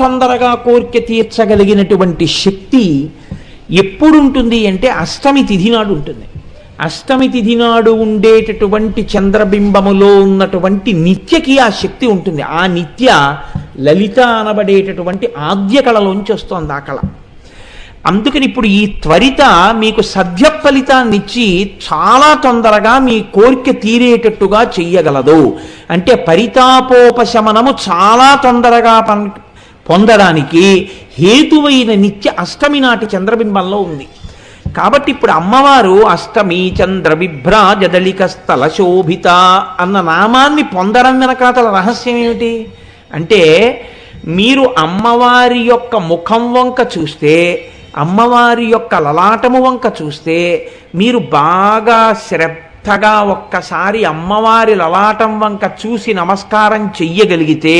తొందరగా కోరిక తీర్చగలిగినటువంటి శక్తి ఎప్పుడు ఉంటుంది అంటే అష్టమి తిథి నాడు ఉంటుంది. అష్టమి తిథి నాడు ఉండేటటువంటి చంద్రబింబములో ఉన్నటువంటి నిత్యకి ఆ శక్తి ఉంటుంది. ఆ నిత్య లలిత అనబడేటటువంటి ఆద్య కళలోంచి వస్తోంది ఆ కళ. అందుకని ఇప్పుడు ఈ త్వరిత మీకు సద్య ఫలితాన్ని ఇచ్చి చాలా తొందరగా మీ కోరిక తీరేటట్టుగా చెయ్యగలదు. అంటే పరితాపోపశమనము చాలా తొందరగా పని పొందడానికి హేతువైన నిత్య అష్టమి నాటి చంద్రబింబంలో ఉంది. కాబట్టి ఇప్పుడు అమ్మవారు అష్టమి చంద్ర విభ్రాజదళిక స్థల శోభిత అన్న నామాన్ని పొందడం వెనకాతల రహస్యం ఏమిటి? అంటే మీరు అమ్మవారి యొక్క ముఖం వంక చూస్తే అమ్మవారి యొక్క లలాటము వంక చూస్తే మీరు బాగా శ్రద్ధగా ఒక్కసారి అమ్మవారి లలాటం వంక చూసి నమస్కారం చెయ్యగలిగితే